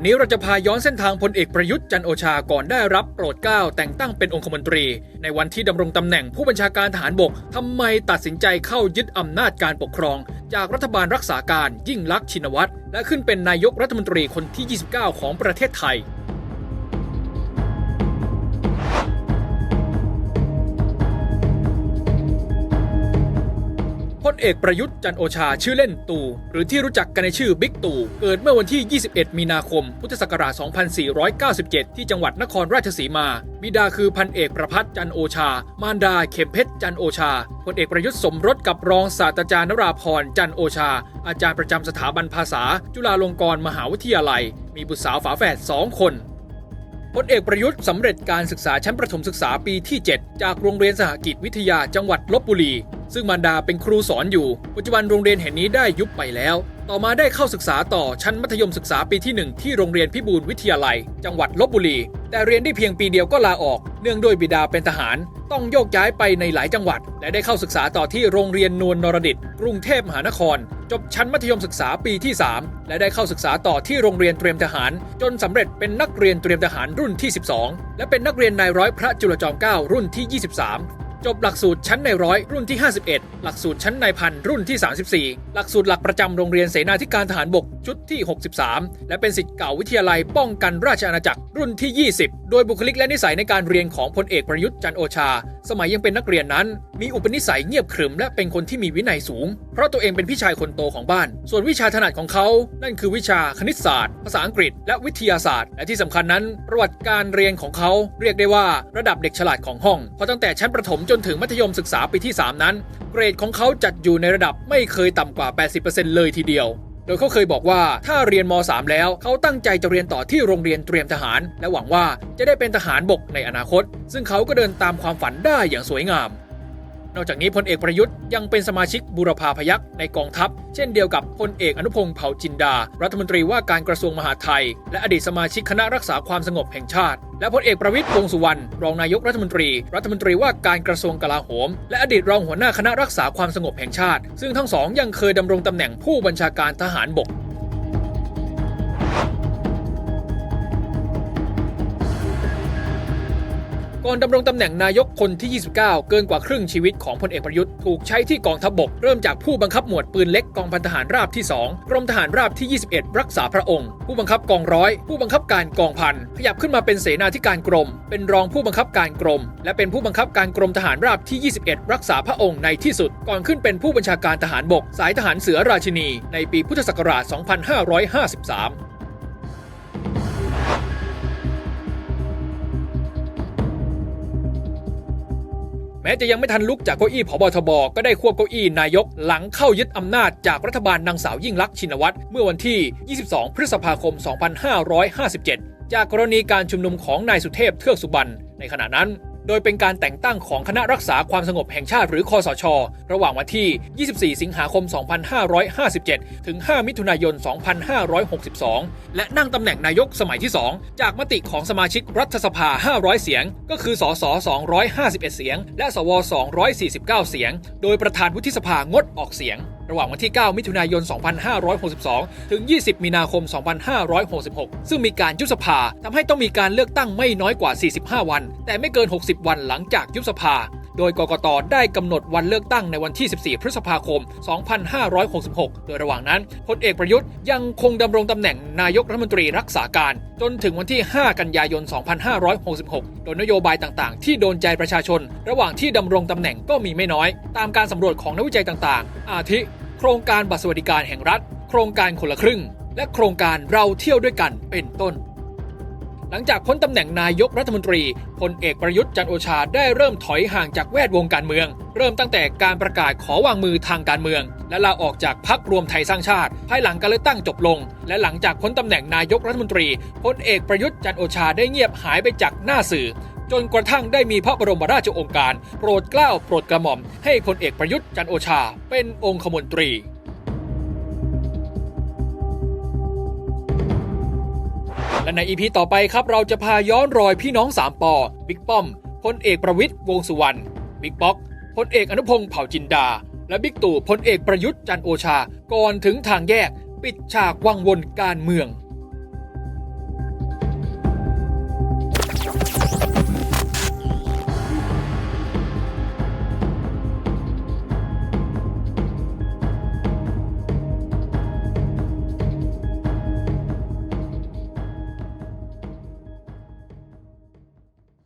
วันนี้เราจะพาย้อนเส้นทางพลเอกประยุทธ์จันโอชาก่อนได้รับโปรดเกล้าแต่งตั้งเป็นองคมนตรี ในวันที่ดำรงตำแหน่งผู้บัญชาการทหารบกทำไมตัดสินใจเข้ายึดอำนาจการปกครอง จากรัฐบาลรักษาการยิ่งลักษณ์ชินวัตรและขึ้นเป็นนายกรัฐมนตรีคนที่ 29 ของประเทศไทย เอกประยุทธ์จันโอชาชื่อเล่นตู่หรือที่รู้จักกันในชื่อบิ๊กตู่เกิดเมื่อวันที่ 21 มีนาคม พุทธศักราช 2497 ที่จังหวัดนครราชสีมา บิดาคือพันเอกประพัฒน์จันโอชา มารดาเข็มเพชรจันโอชาพลเอกประยุทธ์สมรสกับรองศาสตราจารย์นราพรจันโอชา อาจารย์ประจำสถาบันภาษา จุฬาลงกรณ์มหาวิทยาลัย มีบุตรสาวฝาแฝดสองคน พลเอกประยุทธ์สำเร็จการศึกษาชั้นประถมศึกษาปีที่ 7 จากโรงเรียนสหกิจวิทยาจังหวัดลบบุรี ซึ่งมารดาเป็นครูสอนอยู่ ปัจจุบันโรงเรียนแห่งนี้ได้ยุบไปแล้ว ต่อมาได้เข้าศึกษาต่อชั้นมัธยมศึกษาปีที่ 1 ที่โรงเรียนพิบูลวิทยาลัย จังหวัดลบบุรี แต่เรียนได้เพียงปีเดียวก็ลาออก เนื่องด้วยบิดาเป็นทหาร ต้องโยกย้ายไปในหลายจังหวัด และได้เข้าศึกษาต่อที่โรงเรียนนวลนรดิตกรุงเทพมหานคร จบชั้นมัธยมศึกษาปีที่ 3 และได้เข้าศึกษาต่อที่โรงเรียนเตรียมทหาร จนสำเร็จเป็นนักเรียนเตรียมทหารรุ่นที่ 12 และเป็นนักเรียนนายร้อยพระจุลจอมเกล้ารุ่นที่ 23 จบหลักสูตรชั้นในร้อยรุ่นที่ 51 หลักสูตรชั้นในพันรุ่นที่ 34 หลักสูตรหลักประจำโรงเรียนเสนาธิการทหารบกชุดที่ 63 และเป็นสิทธิ์เก่าวิทยาลัยป้องกันราชอาณาจักรรุ่นที่ 20 โดยบุคลิกและนิสัยในการเรียนของพลเอกประยุทธ์จันโอชา สมัยยังเป็นนักเรียนนั้น มีอุปนิสัยเงียบขรึมและเป็นคนที่มีวินัยสูง เพราะตัวเองเป็นพี่ชายคนโตของบ้าน ส่วนวิชาถนัดของเขา นั่นคือวิชาคณิตศาสตร์ ภาษาอังกฤษ และวิทยาศาสตร์ และที่สำคัญนั้น ประวัติการเรียนของเขาเรียกได้ว่าระดับเด็กฉลาดของห้อง เพราะตั้งแต่ชั้นประถมจนถึงมัธยมศึกษาปีที่ 3 นั้น เกรดของเขาจัดอยู่ในระดับไม่เคยต่ำกว่า 80%เลยทีเดียว โดยเขาเคยบอกว่าถ้าเรียนม .3 แล้วเขาตั้งใจจะเรียนต่อที่โรงเรียนเตรียมทหาร และหวังว่าจะได้เป็นทหารบกในอนาคต ซึ่งเขาก็เดินตามความฝันได้อย่างสวยงาม นอกจากนี้พลเอกประยุทธ์ยังเป็นสมาชิกบูรพาพยักษ์ในกองทัพ เช่นเดียวกับพลเอกอนุพงศ์เผ่าจินดา รัฐมนตรีว่าการกระทรวงมหาดไทย และอดีตสมาชิกคณะรักษาความสงบแห่งชาติ และพลเอกประวิตรวงสุวรรณรองนายกรัฐมนตรี รัฐมนตรีว่าการกระทรวงกลาโหม และอดีตรองหัวหน้าคณะรักษาความสงบแห่งชาติ ซึ่งทั้งสองยังเคยดำรงตำแหน่งผู้บัญชาการทหารบก อนดำรงตำแหน่งนายกคนที่ 29 เกินกว่าครึ่งชีวิตของพลเอกประยุทธ์ถูกใช้ที่กองทัพบบก เริ่มจากผู้บังคับหมวดปืนเล็กกองพันทหารราบที่ 2 กรมทหารราบที่ 21 รักษาพระองค์ ผู้บังคับกองร้อย ผู้บังคับการกองพันขยับขึ้นมาเป็นเสนาธิการกรม เป็นรองผู้บังคับการกรม และเป็นผู้บังคับการกรมทหารราบที่ 21 รักษาพระองค์ในที่สุด ก่อนขึ้นเป็นผู้บัญชาการทหารบก สายทหารเสือราชินี ในปีพุทธศักราช 2553 ม้จะยังไม่ทันลุกจากเก้าอี้ผบทบก็ได้ควบเก้าอี้นายก หลังเข้ายึดอำนาจจากรัฐบาลนางสาวยิ่งลักษณ์ชินวัตรเมื่อวันที่ 22 พฤษภาคม 2557 จากกรณีการชุมนุมของนายสุเทพเทือกสุบรรณในขณะนั้น โดยเป็นการแต่งตั้งของคณะรักษาความสงบแห่งชาติหรือคอสช ระหว่างวันที่ 24 สิงหาคม 2557 ถึง 5 มิถุนายน 2562 และนั่งตำแหน่งนายกสมัยที่ 2 จากมติของสมาชิกรัฐสภา 500 เสียง ก็คือ สส 251 เสียง และ สว 249 เสียง โดยประธานวุฒิสภางดออกเสียง ระหว่างวันที่ 9 มิถุนายน 2562 ถึง 20 มีนาคม 2566 ซึ่งมีการยุบสภาทำให้ต้องมีการเลือกตั้งไม่น้อยกว่า 45 วัน แต่ไม่เกิน 60 วันหลังจากยุบสภาโดยกกตได้กำหนดวันเลือกตั้งในวันที่ 14 พฤษภาคม 2566 โดยระหว่างนั้นพลเอกประยุทธ์ยังคงดำรงตำแหน่งนายกรัฐมนตรีรักษาการ จนถึงวันที่ 5 กันยายน 2566 โดยนโยบายต่างๆ ที่โดนใจประชาชน ระหว่างที่ดำรงตำแหน่งก็มีไม่น้อย ตามการสำรวจของนักวิจัยต่างๆ อาทิ โครงการบัตรสวัสดิการแห่งรัฐ โครงการคนละครึ่ง และโครงการเราเที่ยวด้วยกันเป็นต้น หลังจากพ้นตำแหน่งนายกรัฐมนตรีพลเอกประยุทธ์จันโอชาได้เริ่มถอยห่างจากแวดวงการเมือง เริ่มตั้งแต่การประกาศขอวางมือทางการเมือง และลาออกจากพักรวมไทยสร้างชาติ ภายหลังการเลือกตั้งจบลง และหลังจากพ้นตำแหน่งนายกรัฐมนตรีพลเอกประยุทธ์จันโอชาได้เงียบหายไปจากหน้าสื่อ จนกระทั่งได้มีพระบรมราชโองการ โปรดเกล้าโปรดกระหม่อม ให้พลเอกประยุทธ์จันโอชา เป็นองคมนตรีและในอีพีต่อไปครับเราจะพาย้อนรอยพี่น้องสามปอบิ๊กป้อมพลเอกประวิตยวงสุวรรณบิ๊กป๊อกพลเอกอนุพงศ์เผ่าจินดา และบิ๊กตู่พลเอกประยุทธ์จันโอชา ก่อนถึงทางแยก ปิดฉากวังวนการเมือง